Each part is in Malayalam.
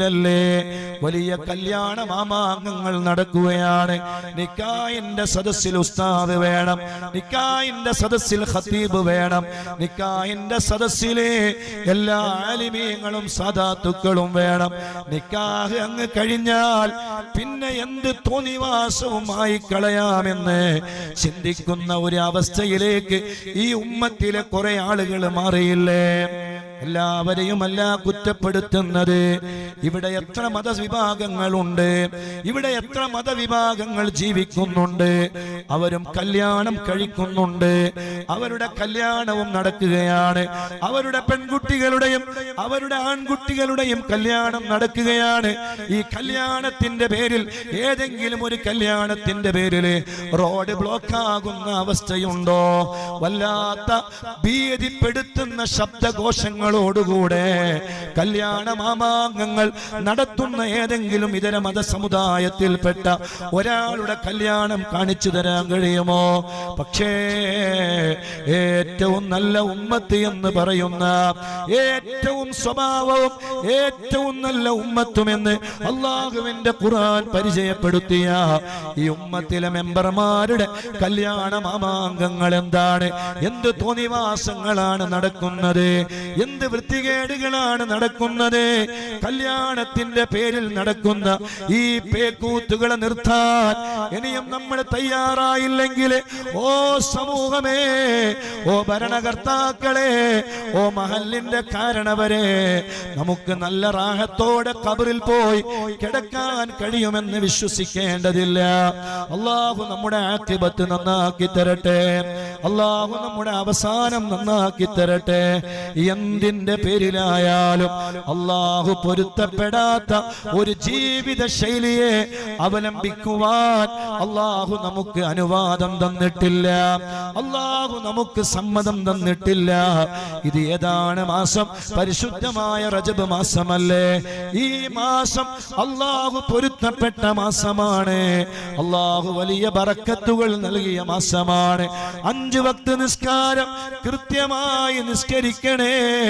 ല്ലേ വലിയ കല്യാണ മാമാങ്കങ്ങൾ നടക്കുകയാണ്. നിക്കായിന്റെ സദസ്സിൽ ഉസ്താദ് വേണം. നിക്കായിന്റെ സദസ്സിൽ ഖത്തീബ് വേണം. നിക്കായിന്റെ സദസ്സിലെ എല്ലാ ആലിമീങ്ങളും സദാത്തുക്കളും വേണം. നിക്കാഹ് അങ്ങ് കഴിഞ്ഞാൽ പിന്നെ എന്ത് തോന്നിവാസവുമായി കളയാമെന്ന് ചിന്തിക്കുന്ന ഒരു അവസ്ഥയിലേക്ക് ഈ ഉമ്മത്തിലെ കുറെ ആളുകൾ മാറിയില്ലേ? എല്ലാവരെയും അല്ല കുറ്റപ്പെടുത്തുന്നത്. ഇവിടെ എത്ര മതവിഭാഗങ്ങളുണ്ട്. ഇവിടെ എത്ര മതവിഭാഗങ്ങൾ ജീവിക്കുന്നുണ്ട്. അവരും കല്യാണം കഴിക്കുന്നുണ്ട്. അവരുടെ കല്യാണവും നടക്കുകയാണ്. അവരുടെ പെൺകുട്ടികളുടെയും അവരുടെ ആൺകുട്ടികളുടെയും കല്യാണം നടക്കുകയാണ്. ഈ കല്യാണത്തിന്റെ പേരിൽ ഏതെങ്കിലും ഒരു കല്യാണത്തിന്റെ പേരിൽ റോഡ് ബ്ലോക്ക് ആകുന്ന അവസ്ഥയുണ്ടോ? വല്ലാത്ത ഭീതിപ്പെടുത്തുന്ന ശബ്ദഘോഷങ്ങളോടുകൂടെ കല്യാണ മാമാങ്കങ്ങൾ നടത്തുന്ന ഏതെങ്കിലും ഇതര മതസമുദായത്തിൽപ്പെട്ട ഒരാളുടെ കല്യാണം കാണിച്ചു തരാൻ കഴിയുമോ? പക്ഷേ ഏറ്റവും നല്ല ഉമ്മത്ത് എന്ന് പറയുന്ന ഏറ്റവും സ്വഭാവവും ഏറ്റവും നല്ല ഉമ്മത്തുമെന്ന് അള്ളാഹുവിന്റെ ഖുർആൻ പരിചയപ്പെടുത്തിയ ഈ ഉമ്മത്തിലെ മെമ്പർമാരുടെ കല്യാണ മാമാങ്കങ്ങൾ എന്താണ്? എന്ത് തോന്നിവാസങ്ങളാണ് നടക്കുന്നത്? എന്ത് വൃത്തികേടുകളാണ് നടക്കുന്നത്. കല്യാണത്തിന്റെ പേരിൽ നടക്കുന്ന ഈ പേക്കൂത്തുകളെ നിർത്താൻ ഇനിയും നമ്മൾ തയ്യാറായില്ലെങ്കിൽ ഓ സമൂഹമേ ഓ ഭരണകർത്താക്കളെ ഓ മഹലിന്റെ കാരണവരെ നമുക്ക് നല്ല റാഹത്തോടെ കബറിൽ പോയി കിടക്കാൻ കഴിയുമെന്ന് വിശ്വസിക്കേണ്ടതില്ല. അള്ളാഹു നമ്മുടെ ആക്തിപത്ത് നന്നാക്കി തരട്ടെ. അള്ളാഹു നമ്മുടെ അവസാനം നന്നാക്കി തരട്ടെ. എന്തിന്റെ പേരിലായാലും അള്ളാഹു പൊരുത്തപ്പെടാത്ത ഒരു ജീവിത ശൈലിയെ അവലംബിക്കുവാൻ അള്ളാഹു നമുക്ക് അനുവാദം തന്നിട്ടില്ല. അള്ളാഹു നമുക്ക് സമ്മതം തന്നിട്ടില്ല. ഇത് ഏതാണ് മാസം? പരിശുദ്ധമായ റജബ് മാസമല്ലേ? ഈ മാസം അള്ളാഹു പൊരുത്തപ്പെട്ട മാസമാണ്. അള്ളാഹു വലിയ ബറക്കത്തുകൾ നൽകിയ മാസമാണ്. അഞ്ചു വക്ത് നിസ്കാരം കൃത്യമായി നിസ്കരിക്കണേ.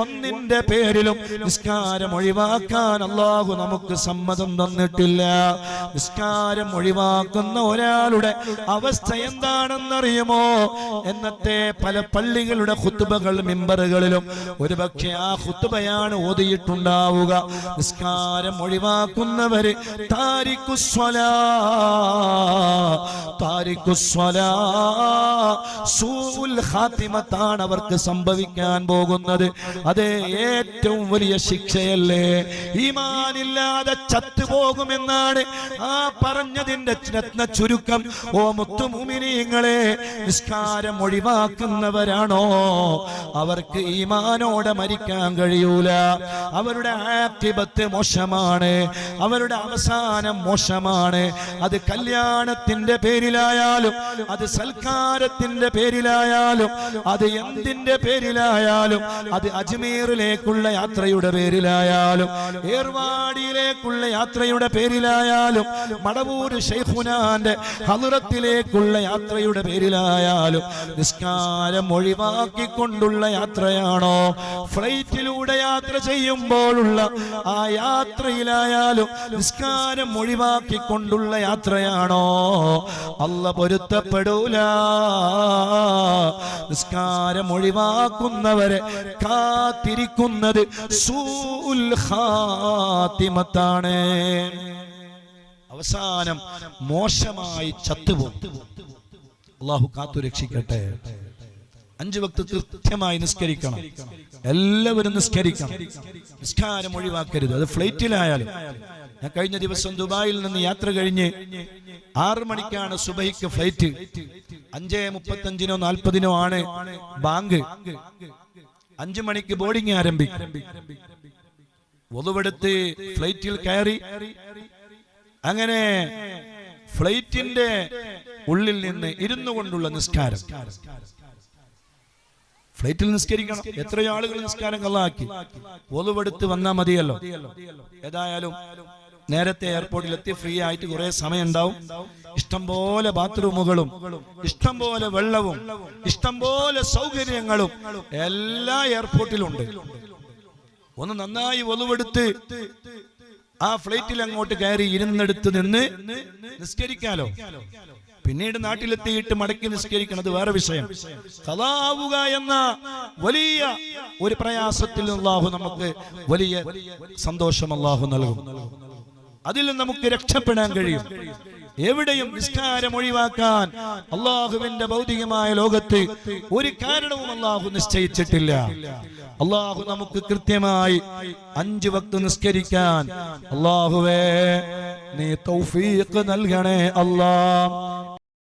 ഒന്നിന്റെ പേരിലും നിസ്കാരം ഒഴിവാക്കാൻ അള്ളാഹു നമുക്ക് സമ്മതം തന്നിട്ടില്ല. നിസ്കാരം ഒഴിവാക്കുന്ന ഒരാളുടെ അവസ്ഥ എന്താണെന്നറിയുമോ? എന്നത്തെ പല പള്ളികളുടെ കുത്തുബകൾ മിമ്പറുകളിലും ഒരുപക്ഷെ ആ കുത്തുബയാണ് ഓതിയിട്ടുണ്ടാവുക. നിസ്കാരം ഒഴിവാക്കുന്നവര് താരിക്കുസ്വല താരിക്കുസ്വല സൂൽ ഹാത്തിമത്താണ് അവർക്ക് സംഭവിക്കാൻ പോകുന്നത്. അതേ ഏറ്റവും വലിയ ശിക്ഷയല്ലേ? ഈമാനില്ലാതെ ചത്തുപോകുമെന്നാണ് ആ പറഞ്ഞതിന്റെ രത്ന ചുരുക്കം. ഓ മുത്തുമുമിനിങ്ങളെ നിസ്കാരം ഒഴിവാക്കുന്നവരാണോ? അവർക്ക് ഈമാനോടെ മരിക്കാൻ കഴിയൂല. അവരുടെ ആക്തിപത്ത് മോശമാണ്. അവരുടെ അവസാനം മോശമാണ്. അത് കല്യാണത്തിന്റെ പേരിലായാലും അത് സൽക്കാരത്തിന്റെ പേരിലായാലും അത് എന്തിന്റെ പേരിലായാലും അത് അജ്മീറിലേക്കുള്ള യാത്രയുടെ പേരിലായാലും ഏർവാടിയിലേക്കുള്ള യാത്രയുടെ പേരിലായാലും മടവൂര് ഷെയ്ഖുനാന്റെ ഹലുറത്തിലേക്കുള്ള യാത്രയുടെ പേരിലായാലും നിസ്കാരം ഒഴിവാക്കിക്കൊണ്ടുള്ള യാത്രയാണോ? ഫ്ലൈറ്റിലൂടെ യാത്ര ചെയ്യുമ്പോഴുള്ള ആ യാത്രയിലായാലും നിസ്കാരം ഒഴിവാക്കിക്കൊണ്ടുള്ള യാത്രയാണോ? അല്ല പൊരുത്തപ്പെടൂല. നിസ്കാരം ഒഴിവാക്കുന്നവരെ കാത്തിരിക്കുന്നത് സൂൽ ഖാത്തിമത്താണ്. അവസാനം മോശമായി ചത്തുപോകും. അള്ളാഹു കാത്തു രക്ഷിക്കട്ടെ അഞ്ചു വക്ത് കൃത്യമായി നിസ്കരിക്കണം. എല്ലാവരും നിസ്കരിക്കണം. നിസ്കാരം ഒഴിവാക്കരുത്. അത് ഫ്ലൈറ്റിലായാലും. ഞാൻ കഴിഞ്ഞ ദിവസം ദുബായിൽ നിന്ന് യാത്ര കഴിഞ്ഞ് ആറു മണിക്കാണ് സുബൈക്ക് ഫ്ലൈറ്റ്. അഞ്ചേ മുപ്പത്തഞ്ചിനോ നാൽപ്പതിനോ ആണ് ബാങ്ക്. അഞ്ചു മണിക്ക് ബോർഡിംഗ് ആരംഭിക്കും ഫ്ലൈറ്റിൽ കയറി. അങ്ങനെ ഫ്ലൈറ്റിന്റെ ഉള്ളിൽ നിന്ന് ഇരുന്നു കൊണ്ടുള്ള നിസ്കാരം. ഫ്ലൈറ്റിൽ നിസ്കരിക്കണം. എത്ര ആളുകൾ നിസ്കാരം കള്ളാക്കി. ഒതുവെടുത്ത് വന്നാൽ മതിയല്ലോ. ഏതായാലും നേരത്തെ എയർപോർട്ടിൽ എത്തി ഫ്രീ ആയിട്ട് കുറെ സമയം ഉണ്ടാവും ഇഷ്ടംപോലെ ബാത്റൂമുകളും ഇഷ്ടംപോലെ വെള്ളവും ഇഷ്ടംപോലെ സൗകര്യങ്ങളും എല്ലാ എയർപോർട്ടിലും ഉണ്ട്. ഒന്ന് നന്നായി ഒലുവെടുത്ത് ആ ഫ്ലൈറ്റിൽ അങ്ങോട്ട് കയറി ഇരുന്നെടുത്ത് നിന്ന് നിസ്കരിക്കാലോ. പിന്നീട് നാട്ടിലെത്തിയിട്ട് മടക്കി നിസ്കരിക്കുന്നത് വേറെ വിഷയം. കഥാവുക എന്ന വലിയ ഒരു പ്രയാസത്തിൽ അള്ളാഹു നമുക്ക് വലിയ സന്തോഷം അള്ളാഹു നൽകും. അതിൽ നമുക്ക് രക്ഷപ്പെടാൻ കഴിയും. എവിടെയും നിസ്കാരം ഒഴിവാക്കാൻ അള്ളാഹുവിന്റെ ഭൗതികമായ ലോകത്ത് ഒരു കാരണവും അള്ളാഹു നിശ്ചയിച്ചിട്ടില്ല. അള്ളാഹു നമുക്ക് കൃത്യമായി അഞ്ചു വക്ത് നിസ്കരിക്കാൻ അള്ളാഹുവേ നീ തൗഫീഖ് നൽകണേ അല്ലാ.